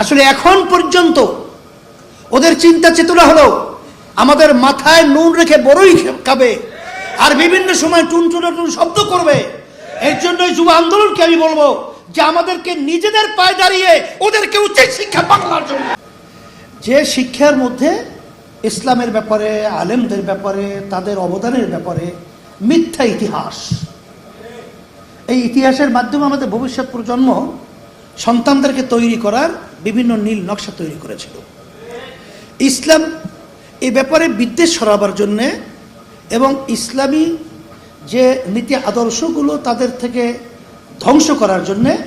আসলে এখন পর্যন্ত ওদের চিন্তা চেতনা হলো, আমাদের মাথায় নুন রেখে বড়ই খাবে আর বিভিন্ন সময় টুন টুন শব্দ করবে। এর জন্যই যুব আন্দোলনকে আমি বলব যে আমাদেরকে নিজেদের পায়ে দাঁড়িয়ে ওদেরকে উচিত শিক্ষা বাংলার জন্য। যে শিক্ষার মধ্যে ইসলামের ব্যাপারে, আলেমদের ব্যাপারে, তাদের অবদানের ব্যাপারে মিথ্যা ইতিহাস। এই ইতিহাসের মাধ্যমে আমাদের ভবিষ্যৎ প্রজন্ম সন্তানদেরকে তৈরি করার বিভিন্ন নীল নকশা তৈরি করেছিল। ইসলাম এই ব্যাপারে বিদ্বেষ সরাবার জন্যে এবং ইসলামী যে নীতি আদর্শগুলো তাদের থেকে ধ্বংস করার জন্যে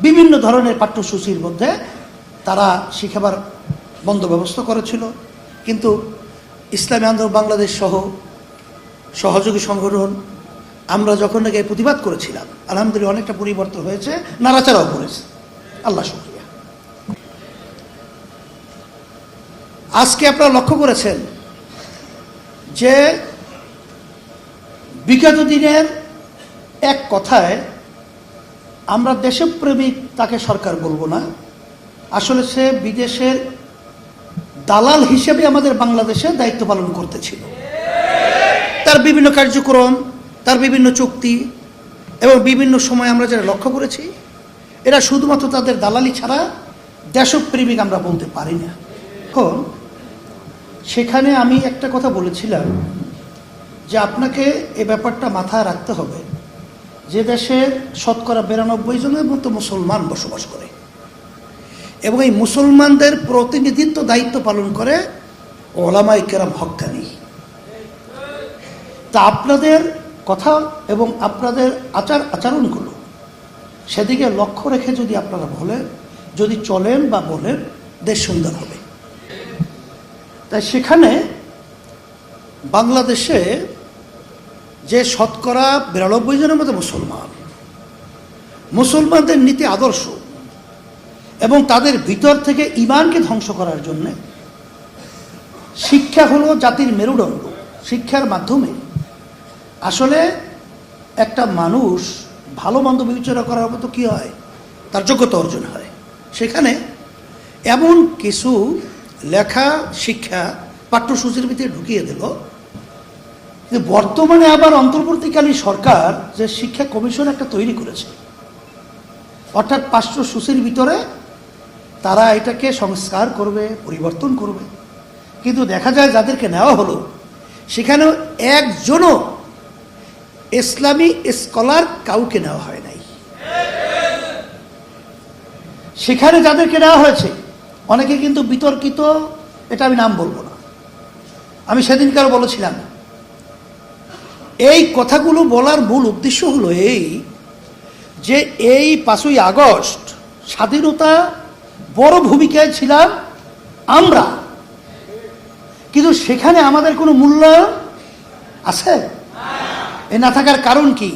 বিভিন্ন ধরনের পাঠ্যসূচির মধ্যে তারা শিখাবার বন্ধ করেছিল। কিন্তু ইসলামী আন্দোলন, বাংলাদেশ সহ সহযোগী সংগঠন, আমরা যখন নাকি প্রতিবাদ করেছিলাম, আলহামদুলিল্লাহ অনেকটা পরিবর্তন হয়েছে, নাড়াচাড়াও করেছে। আল্লাহ শুক্রিয়া। আজকে আপনারা লক্ষ্য করেছেন যে বিগত দিনের এক কথায় আমরা দেশপ্রেমিক তাকে সরকার বলব না। আসলে সে বিদেশের দালাল হিসেবে আমাদের বাংলাদেশে দায়িত্ব পালন করতেছিল। তার বিভিন্ন কার্যক্রম, তার বিভিন্ন চুক্তি এবং বিভিন্ন সময় আমরা যারা লক্ষ্য করেছি, এরা শুধুমাত্র তাদের দালালি ছাড়া দেশপ্রেমিক আমরা বলতে পারি না। এখন সেখানে আমি একটা কথা বলেছিলাম যে আপনাকে এ ব্যাপারটা মাথায় রাখতে হবে। যে দেশের শতকরা বিরানব্বই জনের মতো মুসলমান বসবাস করে এবং এই মুসলমানদের প্রতিনিধিত্ব দায়িত্ব পালন করে ওলামাই কেরাম হকানি তা আপনাদের কথা এবং আপনাদের আচার আচরণগুলো সেদিকে লক্ষ্য রেখে যদি আপনারা বলেন, যদি চলেন বা বলেন, দেশ সুন্দর হবে। তাই সেখানে বাংলাদেশে যে শতকরা বিরানব্বই জনের মতো মুসলমান, মুসলমানদের নীতি আদর্শ এবং তাদের ভিতর থেকে ইমানকে ধ্বংস করার জন্যে শিক্ষা হলো জাতির মেরুদণ্ড, শিক্ষার মাধ্যমে। আসলে একটা মানুষ ভালো মন্দ বিবেচনা করার মতো কী হয়? তার যোগ্যতা অর্জন হয়। সেখানে এমন কিছু লেখা, শিক্ষা, পাঠ্যসূচির ভিতরে ঢুকিয়ে দিল। কিন্তু বর্তমানে আবার অন্তর্বর্তীকালীন সরকার যে শিক্ষা কমিশন একটা তৈরি করেছে। অর্থাৎ পাঠ্যসূচির ভিতরে তারা এটাকে সংস্কার করবে, পরিবর্তন করবে। কিন্তু দেখা যায় যাদেরকে নেওয়া হলো, সেখানেও একজনও ইসলামী স্কলার কাউকে নেওয়া হয় নাই। সেখানে যাদেরকে নেওয়া হয়েছে অনেকে কিন্তু বিতর্কিত, এটা আমি নাম বলব না। আমি সেদিনকার বলেছিলাম, এই কথাগুলো বলার মূল উদ্দেশ্য হলো এই যে এই পাঁচই আগস্ট স্বাধীনতা বড় ভূমিকায় ছিলাম আমরা। কিন্তু সেখানে আমাদের কোনো মূল্যায়ন আছে? এ না থাকার কারণ কি?